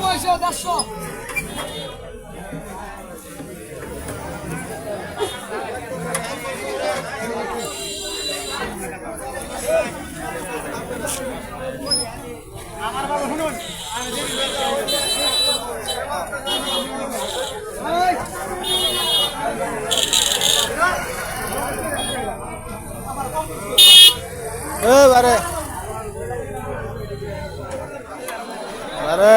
দেড়শো দেড়শো এ বারে। বারে